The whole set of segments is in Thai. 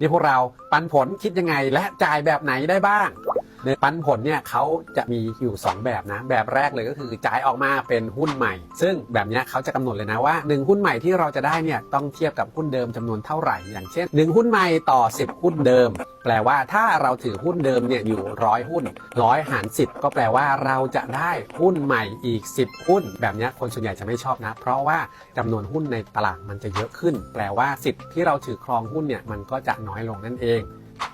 นี่พวกเราปันผลคิดยังไงและจ่ายแบบไหนได้บ้าง ในปันผลเนี่ยเขาจะมีอยู่ 2 แบบนะ แบบแรกเลยก็คือจ่ายออกมาเป็นหุ้นใหม่ ซึ่งแบบนี้เขาจะกำหนดเลยนะว่า 1 หุ้นใหม่ที่เราจะได้เนี่ยต้องเทียบกับหุ้นเดิมจำนวนเท่าไหร่ อย่างเช่น 1 หุ้นใหม่ต่อ 10 หุ้นเดิม แปลว่าถ้าเราถือหุ้นเดิมเนี่ยอยู่ร้อยหุ้นร้อยหาร 10 ก็แปลว่าเราจะได้หุ้นใหม่อีก 10 หุ้น แบบนี้คนส่วนใหญ่จะไม่ชอบนะ เพราะว่าจำนวนหุ้นในตลาดมันจะเยอะขึ้น แปลว่าสิทธิ์ที่เราถือครองหุ้นเนี่ยมันก็จะน้อยลงนั่นเอง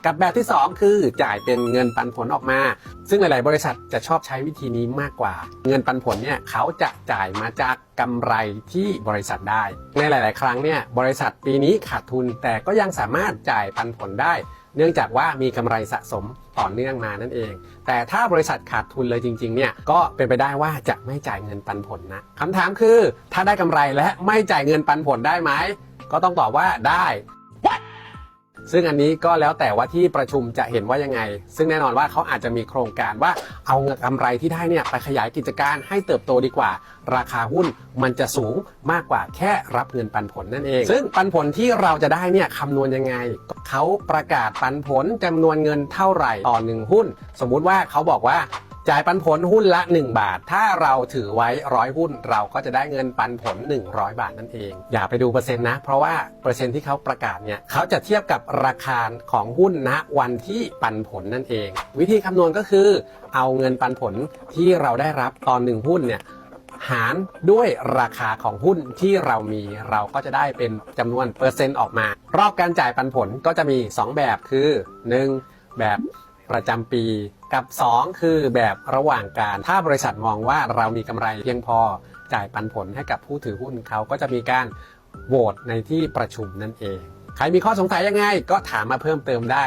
กับแบบที่ 2 คือจ่ายเป็นเงินปันผลออกมา ซึ่งหลาย ๆ บริษัทจะชอบใช้วิธีนี้มากกว่า เงินปันผลเนี่ยเขาจะจ่ายมาจากกำไรที่บริษัทได้ ในหลาย ๆ ครั้งเนี่ยบริษัทปีนี้ขาดทุนแต่ก็ยังสามารถจ่ายปันผลได้ เนื่องจากว่ามีกำไรสะสมต่อเนื่องมานั่นเอง แต่ถ้าบริษัทขาดทุนเลยจริง ๆ เนี่ยก็เป็นไปได้ว่าจะไม่จ่ายเงินปันผลนะคำถามคือ ถ้าได้กำไรและไม่จ่ายเงินปันผลได้ไหมก็ต้องตอบว่าได้ ซึ่งอันนี้ก็แล้วแต่ว่าที่ประชุมจะเห็นว่ายังไง ซึ่งแน่นอนว่าเขาอาจจะมีโครงการว่าเอาเงินกำไรที่ได้เนี่ยไปขยายกิจการให้เติบโตดีกว่า ราคาหุ้นมันจะสูงมากกว่าแค่รับเงินปันผลนั่นเอง ซึ่งปันผลที่เราจะได้เนี่ยคำนวณยังไง เขาประกาศปันผลจำนวนเงินเท่าไหร่ต่อหนึ่งหุ้น สมมุติว่าเขาบอกว่า จ่ายปันผลหุ้นละ 1 บาท ถ้าเราถือไว้ร้อยหุ้น เราก็จะได้เงินปันผล 100 บาทนั่นเอง อย่าไปดูเปอร์เซ็นต์นะ เพราะว่าเปอร์เซ็นต์ที่เขาประกาศเนี่ยเขาจะเทียบกับราคาของหุ้นณวันที่ปันผลนั่นเอง วิธีคำนวณก็คือ เอาเงินปันผลที่เราได้รับตอนหนึ่งหุ้นเนี่ยหารด้วยราคาของหุ้นที่เรามีเราก็จะได้เป็นจำนวนเปอร์เซ็นต์ออกมา รอบการจ่ายปันผลก็จะมี 2 แบบคือ 1 แบบ ประจำปี กับ 2 คือแบบระหว่างการ ถ้าบริษัทมองว่าเรามีกำไรเพียงพอจ่ายปันผลให้กับผู้ถือหุ้นเขาก็จะมีการโหวตในที่ประชุมนั่นเอง ใครมีข้อสงสัยยังไงก็ถามมาเพิ่มเติมได้